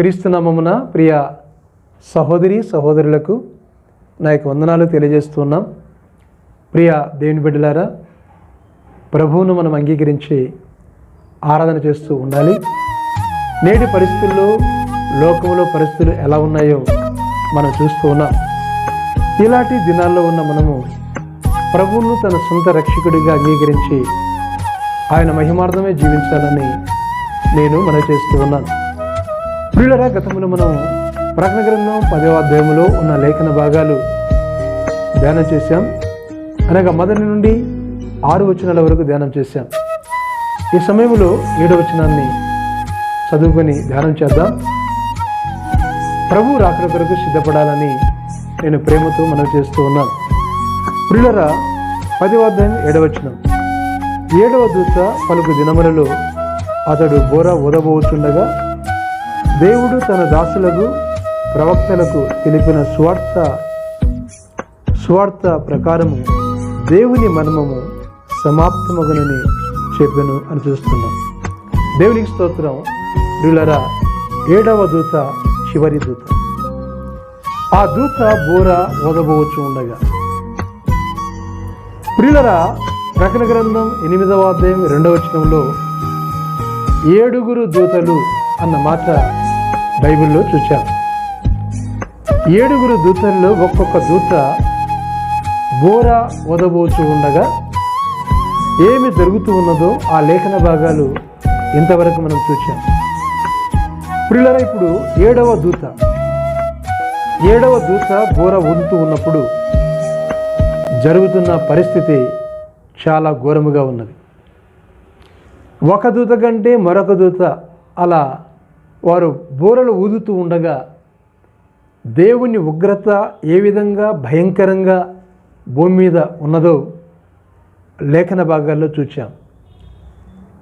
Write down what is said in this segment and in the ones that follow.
క్రీస్తునామమున ప్రియ సహోదరి సహోదరులకు నా యొక్క వందనాలు తెలియజేస్తున్నాం. ప్రియ దేవుని బిడ్డలారా ప్రభువును మనం అంగీకరించి ఆరాధన చేస్తూ ఉండాలి. నేటి పరిస్థితుల్లో లోకంలో పరిస్థితులు ఎలా ఉన్నాయో మనం చూస్తూ ఉన్నాం. ఇలాంటి దినాల్లో ఉన్న మనము ప్రభువును తన సొంత రక్షకుడిగా అంగీకరించి ఆయన మహిమార్థమే జీవించాలని నేను మనవి చేస్తూ ఉన్నాను. ప్రియులరా గతంలో మనం ప్రకటన గ్రంథం పదవ అధ్యాయంలో ఉన్న లేఖన భాగాలు ధ్యానం చేశాం. అనగా మొదటి నుండి ఆరు వచనాల వరకు ధ్యానం చేశాం. ఈ సమయంలో ఏడవ వచనాన్ని చదువుకొని ధ్యానం చేద్దాం. ప్రభు రాకడ కొరకు సిద్ధపడాలని నేను ప్రేమతో మనం చేస్తూ ఉన్నాను. ప్రియులరా పదవ అధ్యాయం ఏడవచనం ఏడవ దూత పలుకు దినములలో అతడు బోర ఉదబోచుండగా దేవుడు తన దాసులకు ప్రవక్తలకు తెలిపిన స్వార్థ స్వార్థ ప్రకారము దేవుని మర్మము సమాప్తమగనని చెప్పాను అని చూస్తున్నాం. దేవునికి స్తోత్రం. ప్రియులరా ఏడవ దూత చివరి దూత. ఆ దూత బోర ఓదబోవచ్చు ఉండగా. ప్రియులరా ప్రకటన గ్రంథం ఎనిమిదవ అధ్యాయం రెండవ వచనంలో ఏడుగురు దూతలు అన్న మాట బైబిల్లో చూచాం. ఏడుగురు దూతల్లో ఒక్కొక్క దూత బోర వదబోచు ఉండగా ఏమి జరుగుతూ ఉన్నదో ఆ లేఖన భాగాలు ఇంతవరకు మనం చూచాం. ప్రియులరా ఇప్పుడు ఏడవ దూత. ఏడవ దూత బోర వదుతూ ఉన్నప్పుడు జరుగుతున్న పరిస్థితి చాలా ఘోరముగా ఉన్నది. ఒక దూత కంటే మరొక దూత అలా వారు బోరలు ఊదుతూ ఉండగా దేవుని ఉగ్రత ఏ విధంగా భయంకరంగా భూమి మీద ఉన్నదో లేఖన భాగాల్లో చూచాం.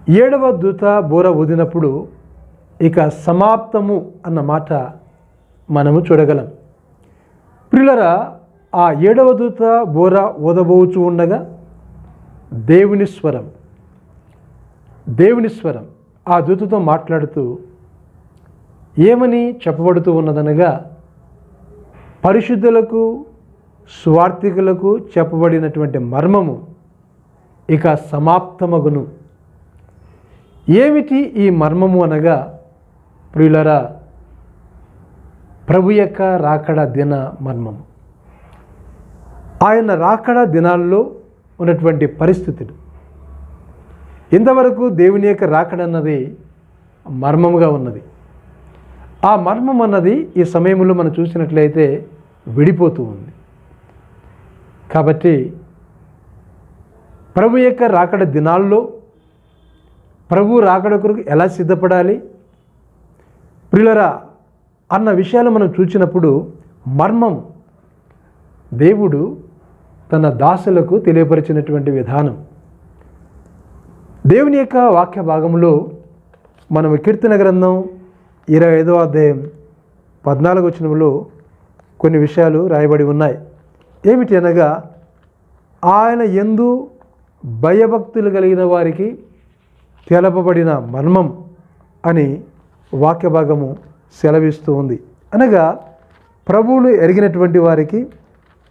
ఏడవ దూత బోర ఊదినప్పుడు ఇక సమాప్తము అన్న మాట మనము చూడగలం. ప్రిలరా ఆ ఏడవ దూత బోర ఊదబోచు ఉండగా దేవుని స్వరం దేవుని స్వరం ఆ దూతతో మాట్లాడుతూ ఏమని చెప్పబడుతూ ఉన్నదనగా పరిశుద్ధులకు స్వార్థికులకు చెప్పబడినటువంటి మర్మము ఇక సమాప్తమగును. ఏమిటి ఈ మర్మము అనగా ప్రియులరా ప్రభు యొక్క రాకడ దిన మర్మము. ఆయన రాకడ దినాల్లో ఉన్నటువంటి పరిస్థితులు. ఇంతవరకు దేవుని యొక్క రాకడ అన్నది మర్మముగా ఉన్నది. ఆ మర్మం అన్నది ఈ సమయంలో మనం చూసినట్లయితే విడిపోతూ ఉంది. కాబట్టి ప్రభు యొక్క రాకడ దినాల్లో ప్రభు రాకడ కొరకు ఎలా సిద్ధపడాలి? ప్రిలరా అన్న విషయాలు మనం చూసినప్పుడు మర్మం దేవుడు తన దాసులకు తెలియపరిచినటువంటి విధానం. దేవుని యొక్క వాక్య భాగంలో మనం కీర్తన గ్రంథం ఇరవై ఐదవ అధ్యాయం పద్నాలుగు వచనంలో కొన్ని విషయాలు రాయబడి ఉన్నాయి. ఏమిటి అనగా ఆయన ఎందు భయభక్తులు కలిగిన వారికి తెలపబడిన మర్మం అని వాక్య భాగము సెలవిస్తూ ఉంది. అనగా ప్రభువును ఎరిగినటువంటి వారికి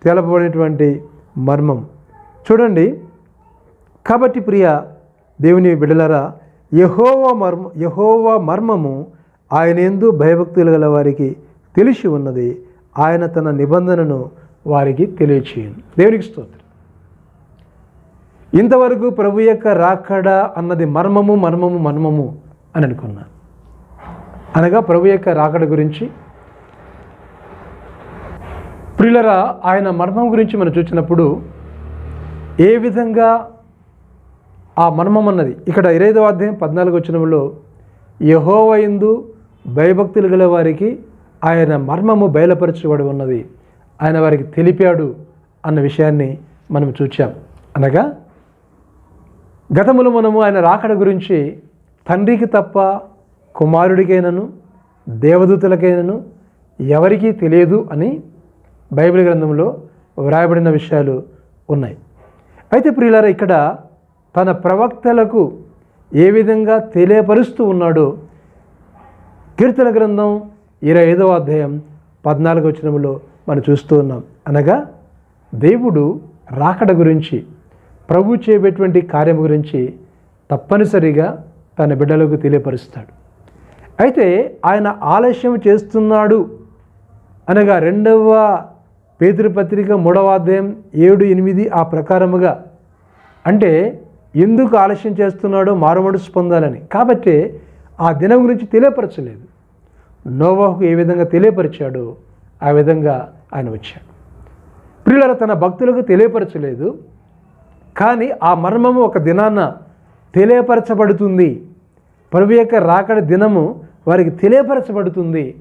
తెలపబడినటువంటి మర్మం. చూడండి కాబట్టి ప్రియ దేవుని బిడలరా యహోవా మర్మ యహోవా మర్మము ఆయన ఎందు భయభక్తులు గల వారికి తెలిసి ఉన్నది. ఆయన తన నిబంధనను వారికి తెలియచేయను. దేవునికి స్తోత్రం. ఇంతవరకు ప్రభు యొక్క రాకడ అన్నది మర్మము మర్మము మర్మము అని అనుకున్నాను అనగా ప్రభు యొక్క రాకడ గురించి. ప్రియులరా ఆయన మర్మం గురించి మనం చూసినప్పుడు ఏ విధంగా ఆ మర్మం అన్నది ఇక్కడ ఇరవై అధ్యాయం పద్నాలుగు వచ్చినంలో యహోవయందు భయభక్తులు గల వారికి ఆయన మర్మము బయలుపరచబడి ఉన్నది. ఆయన వారికి తెలిపాడు అన్న విషయాన్ని మనం చూచాం. అనగా గతములో మనము ఆయన రాకడ గురించి తండ్రికి తప్ప కుమారుడికైనను దేవదూతలకైనను ఎవరికీ తెలియదు అని బైబిల్ గ్రంథంలో వ్రాయబడిన విషయాలు ఉన్నాయి. అయితే ప్రియులారా ఇక్కడ తన ప్రవక్తలకు ఏ విధంగా తెలియపరుస్తూ ఉన్నాడో కీర్తన గ్రంథం ఇరవై ఐదవ అధ్యాయం పద్నాలుగు వచనంలో మనం చూస్తూ ఉన్నాం. అనగా దేవుడు రాకడ గురించి ప్రభు చేయబెటువంటి కార్యం గురించి తప్పనిసరిగా తన బిడ్డలకు తెలియపరుస్తాడు. అయితే ఆయన ఆలస్యం చేస్తున్నాడు. అనగా రెండవ పేతృపత్రిక మూడవ అధ్యాయం ఏడు ఎనిమిది ఆ ప్రకారముగా అంటే ఎందుకు ఆలస్యం చేస్తున్నాడో మారుమడుసు పొందాలని కాబట్టి ఆ దినం గురించి తెలియపరచలేదు. నోవాహుకు ఏ విధంగా తెలియపరిచాడో ఆ విధంగా ఆయన వచ్చాడు. ప్రియుల తన భక్తులకు తెలియపరచలేదు. కానీ ఆ మర్మము ఒక దినాన తెలియపరచబడుతుంది. ప్రభు యొక్క రాకడ దినము వారికి తెలియపరచబడుతుంది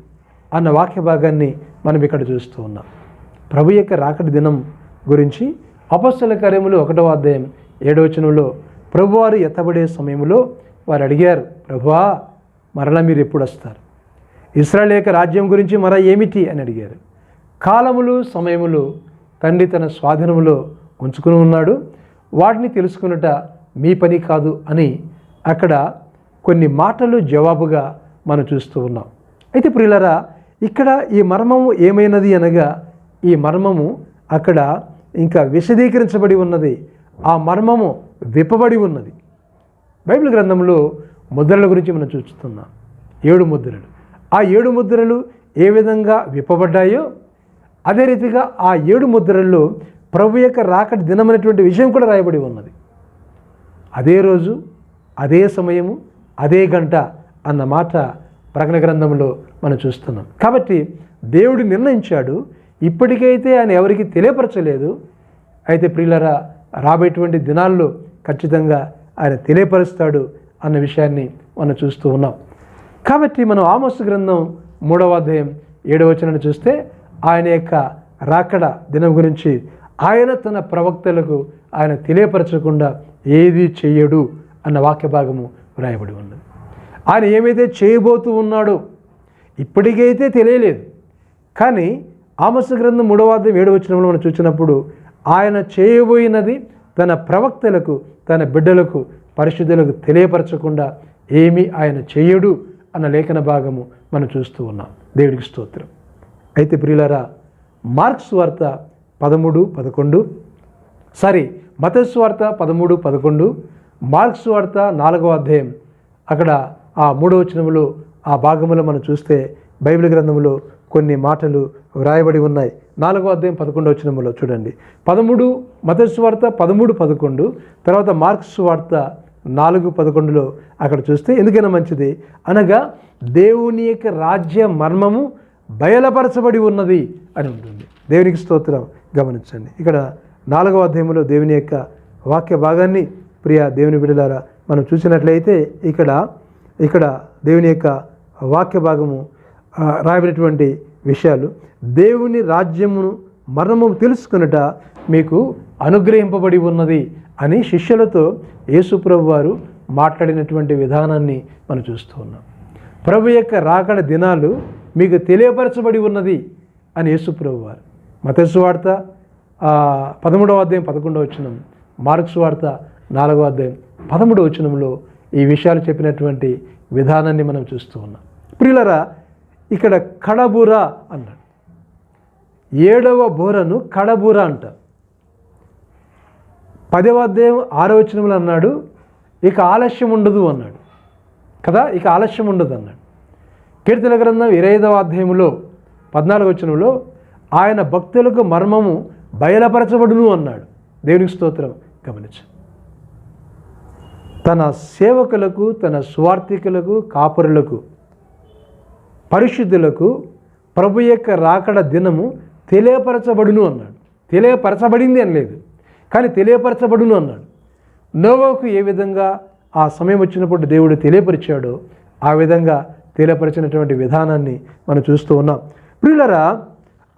అన్న వాక్య భాగాన్ని మనం ఇక్కడ చూస్తూ ఉన్నాం. ప్రభు యొక్క రాకడ దినం గురించి అపస్సుల కార్యములు ఒకటవ అధ్యాయం ఏడవచనంలో ప్రభువారు ఎత్తబడే సమయంలో వారు అడిగారు ప్రభువా మరలా మీరు ఎప్పుడు వస్తారు ఇస్రాయల్ యొక్క రాజ్యం గురించి మర ఏమిటి? అని అడిగారు. కాలములు సమయములు తండ్రి తన స్వాధీనములో ఉంచుకుని ఉన్నాడు. వాటిని తెలుసుకున్నట మీ పని కాదు అని అక్కడ కొన్ని మాటలు జవాబుగా మనం చూస్తూ ఉన్నాం. అయితే ప్రియులరా ఇక్కడ ఈ మర్మము ఏమైనది అనగా ఈ మర్మము అక్కడ ఇంకా విశదీకరించబడి ఉన్నది. ఆ మర్మము విప్పబడి ఉన్నది. బైబిల్ గ్రంథంలో ముద్రల గురించి మనం చూస్తున్నాం. ఏడు ముద్రలు. ఆ ఏడు ముద్రలు ఏ విధంగా విప్పబడ్డాయో అదే రీతిగా ఆ ఏడు ముద్రల్లో ప్రభు యొక్క రాకటి దినమైనటువంటి విషయం కూడా రాయబడి ఉన్నది. అదే రోజు అదే సమయము అదే గంట అన్న మాట ప్రకటన గ్రంథంలో మనం చూస్తున్నాం. కాబట్టి దేవుడు నిర్ణయించాడు ఇప్పటికైతే ఆయన ఎవరికి తెలియపరచలేదు. అయితే ప్రియులరా రాబోయేటువంటి దినాల్లో ఖచ్చితంగా ఆయన తెలియపరుస్తాడు అన్న విషయాన్ని మనం చూస్తూ ఉన్నాం. కాబట్టి మనం ఆమోస్ గ్రంథం మూడవ అధ్యాయం ఏడవ వచనాన్ని చూస్తే ఆయన యొక్క రాకడ దినం గురించి ఆయన తన ప్రవక్తలకు ఆయన తెలియపరచకుండా ఏది చేయడు అన్న వాక్య భాగము వ్రాయబడి ఉన్నది. ఆయన ఏమైతే చేయబోతూ ఉన్నాడో ఇప్పటికైతే తెలియలేదు. కానీ ఆమస్సు గ్రంథం మూడవ అధ్యాయం ఏడవ వచనంలో మనం చూసినప్పుడు ఆయన చేయబోయినది తన ప్రవక్తలకు తన బిడ్డలకు పరిశుద్ధులకు తెలియపరచకుండా ఏమీ ఆయన చేయడు అన్న లేఖన భాగము మనం చూస్తూ ఉన్నాం. దేవుడికి స్తోత్రం. అయితే ప్రియులరా మార్క్స్ వార్త పదమూడు పదకొండు సారీ మతస్ వార్త పదమూడు పదకొండు మార్క్స్ వార్త నాలుగవ అధ్యాయం. అక్కడ ఆ మూడవ వచనములు ఆ భాగములో మనం చూస్తే బైబిల్ గ్రంథంలో కొన్ని మాటలు వ్రాయబడి ఉన్నాయి. నాలుగో అధ్యాయం పదకొండు వచనములో చూడండి. పదమూడు మతస్వార్త పదమూడు పదకొండు తర్వాత మార్క్స్ వార్త నాలుగు పదకొండులో అక్కడ చూస్తే ఎందుకైనా మంచిది? అనగా దేవుని యొక్క రాజ్య మర్మము బయలపరచబడి ఉన్నది అని ఉంటుంది. దేవునికి స్తోత్రం గమనించండి. ఇక్కడ నాలుగవ అధ్యాయంలో దేవుని యొక్క వాక్య భాగాన్ని ప్రియ దేవుని బిడ్డలారా మనం చూసినట్లయితే ఇక్కడ ఇక్కడ దేవుని యొక్క వాక్య భాగము రాయబడినటువంటి విషయాలు దేవుని రాజ్యమును మర్మము తెలుసుకునుట మీకు అనుగ్రహింపబడి ఉన్నది అని శిష్యులతో యేసుప్రభు వారు మాట్లాడినటువంటి విధానాన్ని మనం చూస్తూ ఉన్నాం. ప్రభు యొక్క రాకడ దినాలు మీకు తెలియపరచబడి ఉన్నది అని యేసుప్రభు వారు మతస్సు వార్త పదమూడవ అధ్యాయం పదకొండవ వచనం మార్క్స్ వార్త నాలుగవ అధ్యాయం పదమూడవ వచనంలో ఈ విషయాలు చెప్పినటువంటి విధానాన్ని మనం చూస్తూ ఉన్నాం. ప్రియులరా ఇక్కడ కడబుర అన్నాడు. ఏడవ బూరను కడబుర అంటారు పదవ అధ్యాయం ఆరవచనములు అన్నాడు ఇక ఆలస్యం ఉండదు అన్నాడు. కదా? ఇక ఆలస్యం ఉండదు అన్నాడు. కీర్తన గ్రంథం ఇరవై ఐదవ అధ్యాయంలో పద్నాలుగు వచనంలో ఆయన భక్తులకు మర్మము బయలుపరచబడును అన్నాడు. దేవునికి స్తోత్రం గమనించు. తన సేవకులకు తన స్వార్థికులకు కాపురులకు పరిశుద్ధులకు ప్రభు యొక్క రాకడ దినము తెలియపరచబడును అన్నాడు. తెలియపరచబడింది అని లేదు కానీ తెలియపరచబడును అన్నాడు. నోవాకు ఏ విధంగా ఆ సమయం వచ్చినప్పుడు దేవుడు తెలియపరిచాడో ఆ విధంగా తెలియపరిచినటువంటి విధానాన్ని మనం చూస్తూ ఉన్నాం. ప్రియులరా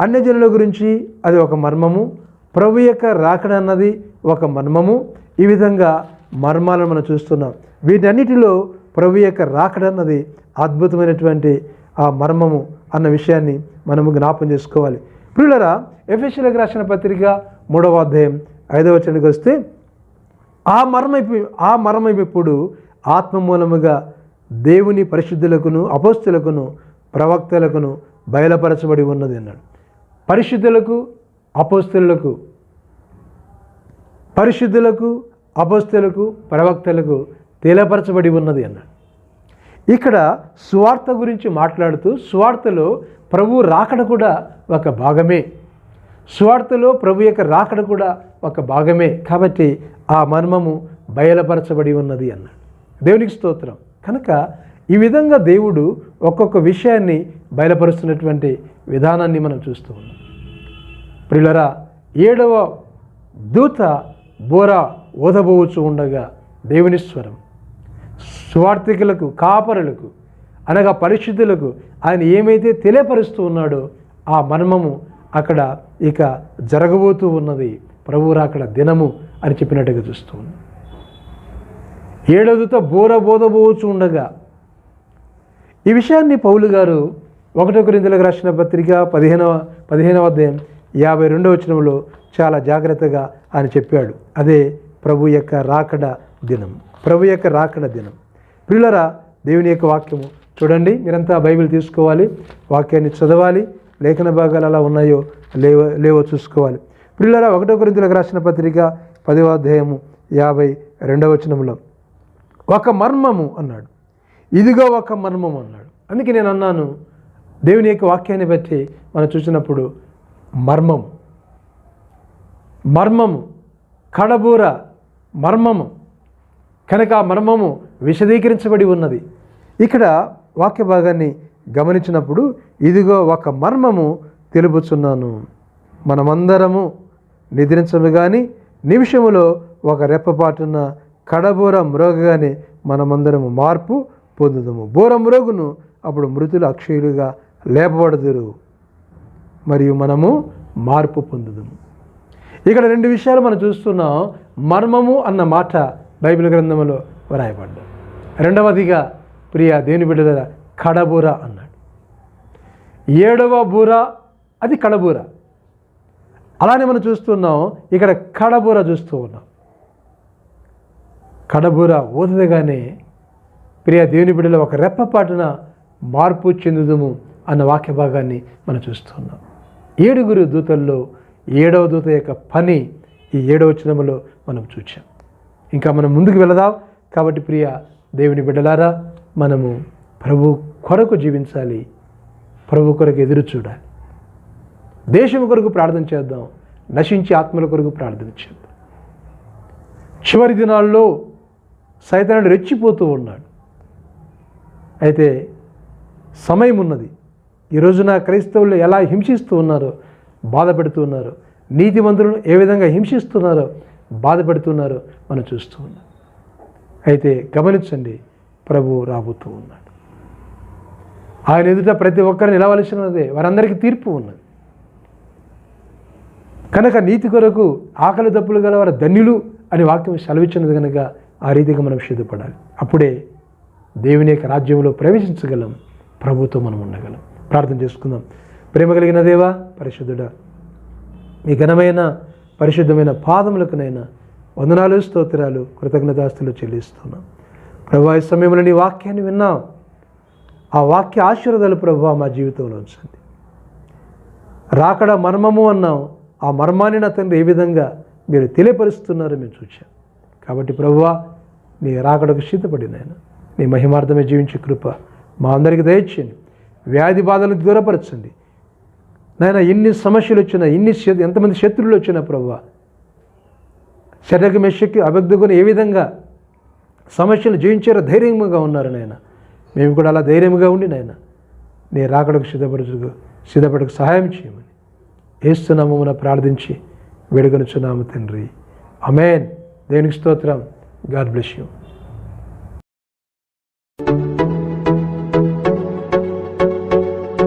అన్యజనుల గురించి అది ఒక మర్మము ప్రభు యొక్క రాకడ అన్నది ఒక మర్మము. ఈ విధంగా మర్మాలను మనం చూస్తున్నాం. వీటన్నిటిలో ప్రభు యొక్క రాకడ అన్నది అద్భుతమైనటువంటి ఆ మర్మము అన్న విషయాన్ని మనము జ్ఞాపం చేసుకోవాలి. ప్రియులరా ఎఫ్ఎస్సీలకు రాసిన పత్రిక మూడవ అధ్యాయం ఐదవ చెడుకు వస్తే ఆ మర్మైపు ఆ మర్మైపుడు ఇప్పుడు ఆత్మ మూలముగా దేవుని పరిశుద్ధులకును అపోస్తులకును ప్రవక్తలకును బయలుపరచబడి ఉన్నది అన్నాడు. పరిశుద్ధులకు అపోస్తులకు పరిశుద్ధులకు అపోస్తులకు ప్రవక్తలకు తేలపరచబడి ఉన్నది అన్నాడు. ఇక్కడ సువార్త గురించి మాట్లాడుతూ సువార్తలో ప్రభు రాకడ కూడా ఒక భాగమే. సువార్తలో ప్రభు యొక్క రాకడ కూడా ఒక భాగమే. కాబట్టి ఆ మర్మము బయలుపరచబడి ఉన్నది అన్నాడు. దేవునికి స్తోత్రం. కనుక ఈ విధంగా దేవుడు ఒక్కొక్క విషయాన్ని బయలుపరుస్తున్నటువంటి విధానాన్ని మనం చూస్తూ ఉన్నాం. ప్రిలరా ఏడవ దూత బోర ఓదబోవచ్చు ఉండగా దేవుని స్వరం. స్వార్థికులకు కాపరులకు అనగా పరిశుద్ధులకు ఆయన ఏమైతే తెలియపరుస్తూ ఉన్నాడో ఆ మర్మము అక్కడ ఇక జరగబోతూ ఉన్నది. ప్రభువురా అక్కడ దినము అని చెప్పినట్టుగా చూస్తూ ఉంది ఏడవదుత బోర బోధబోవచ్చు ఉండగా ఈ విషయాన్ని పౌలు గారు ఒకటో కొరింతలకు రాసిన పత్రిక పదిహేనవ పదిహేనవ అధ్యాయం యాభై రెండవ వచనంలో చాలా జాగ్రత్తగా ఆయన చెప్పాడు. అదే ప్రభు యొక్క రాకడ దినం ప్రభు యొక్క రాకడ దినం. పిల్లరా దేవుని యొక్క వాక్యము చూడండి. మీరంతా బైబిల్ తీసుకోవాలి. వాక్యాన్ని చదవాలి. లేఖన భాగాలు అలా ఉన్నాయో లేవో లేవో చూసుకోవాలి. పిల్లరా ఒకటో గురించులకు రాసిన పత్రిక పదవ అధ్యాయము యాభై రెండవ వచనంలో ఒక మర్మము అన్నాడు. ఇదిగో ఒక మర్మము అన్నాడు. అందుకే నేను అన్నాను దేవుని యొక్క వాక్యాన్ని బట్టి మనం చూసినప్పుడు మర్మము. మర్మము. కడబూర మర్మము. కనుక ఆ మర్మము విశదీకరించబడి ఉన్నది. ఇక్కడ వాక్య భాగాన్ని గమనించినప్పుడు ఇదిగో ఒక మర్మము తెలుపుచున్నాను. మనమందరము నిద్రించము కానీ నిమిషములో ఒక రెప్పపాటున కడబూర మ్రోగగానే మనమందరము మార్పు పొందుదము. బూర మ్రోగును అప్పుడు మృతులు అక్షయులుగా లేపబడదురు. మరియు మనము మార్పు పొందుదము. ఇక్కడ రెండు విషయాలు మనం చూస్తున్నాం. మర్మము అన్న మాట బైబిల్ గ్రంథంలో వ్రాయబడ్డాడు. రెండవదిగా ప్రియ దేవుని బిడ్డల కడబూర అన్నాడు. ఏడవ బూర అది కడబూర. అలానే మనం చూస్తున్నాం ఇక్కడ కడబూర చూస్తూ ఉన్నాం. కడబూర ఊదగానే ప్రియ దేవుని బిడ్డలో ఒక రెప్పపాటున మార్పు చెందుదుము అన్న వాక్య భాగాన్ని మనం చూస్తున్నాం. ఏడుగురు దూతల్లో ఏడవ దూత యొక్క పని ఈ ఏడవ వచనములో మనం చూచాం. ఇంకా మనం ముందుకు వెళదాం. కాబట్టి ప్రియ దేవుని బిడ్డలారా మనము ప్రభు కొరకు జీవించాలి. ప్రభు కొరకు ఎదురు చూడాలి. దేశం కొరకు ప్రార్థన చేద్దాం. నశించి ఆత్మల కొరకు ప్రార్థన చేద్దాం. చివరి దినాల్లో సైతానుడు రెచ్చిపోతూ ఉన్నాడు. అయితే సమయం ఉన్నది. ఈ రోజున క్రైస్తవులు ఎలా హింసిస్తూ ఉన్నారో బాధ పెడుతూ ఉన్నారో నీతిమంతులను ఏ విధంగా హింసిస్తున్నారో బాధపడుతున్నారో మనం చూస్తూ ఉన్నాం. అయితే గమనించండి ప్రభు రాబోతూ ఉన్నాడు. ఆయన ఎదుట ప్రతి ఒక్కరు నిలవలసినదే వారందరికీ తీర్పు ఉన్నది. కనుక నీతి కొరకు ఆకలి తప్పులు గల వారు ధన్యులు అని వాక్యం సెలవిచ్చినది కనుక ఆ రీతిగా మనం సిద్ధపడాలి. అప్పుడే దేవుని యొక్క రాజ్యంలో ప్రవేశించగలం ప్రభుత్వం మనం ఉండగలం. ప్రార్థన చేసుకుందాం. ప్రేమ కలిగిన దేవా పరిశుద్ధుడా మీ ఘనమైన పరిశుద్ధమైన పాదములకునైనా వందనాలు స్తోత్రాలు కృతజ్ఞతాస్తులు చెల్లిస్తున్నాం. ప్రభా ఈ సమయంలో నీ వాక్యాన్ని విన్నాం. ఆ వాక్య ఆశీర్వాదాలు ప్రభా మా జీవితంలో ఉంచండి. రాకడ మర్మము అన్నాం. ఆ మర్మాన్ని నా తండ్రి ఏ విధంగా మీరు తెలియపరుస్తున్నారో మేము చూచాం. కాబట్టి ప్రభువా నీ రాకడకు సిద్ధపడినాయన నీ మహిమార్థమే జీవించే కృప మా అందరికి దయచేయండి. వ్యాధి బాధలను దూరపరచండి. నాయన ఇన్ని సమస్యలు వచ్చినా ఇన్ని ఎంతమంది శత్రువులు వచ్చినా ప్రభు శరీరక మెషకి అభ్యర్థుకొని ఏ విధంగా సమస్యలు జయించారో ధైర్యంగా ఉన్నారు నాయన. మేము కూడా అలా ధైర్యంగా ఉండి నాయన నీ రాకడకు సిద్ధపరచుకు సిద్ధపడకు సహాయం చేయమని ఏస్తున్నామమున ప్రార్థించి వేడుకొనుచున్నాము తండ్రి. అమేన్ దేవునికి స్తోత్రం. God bless you.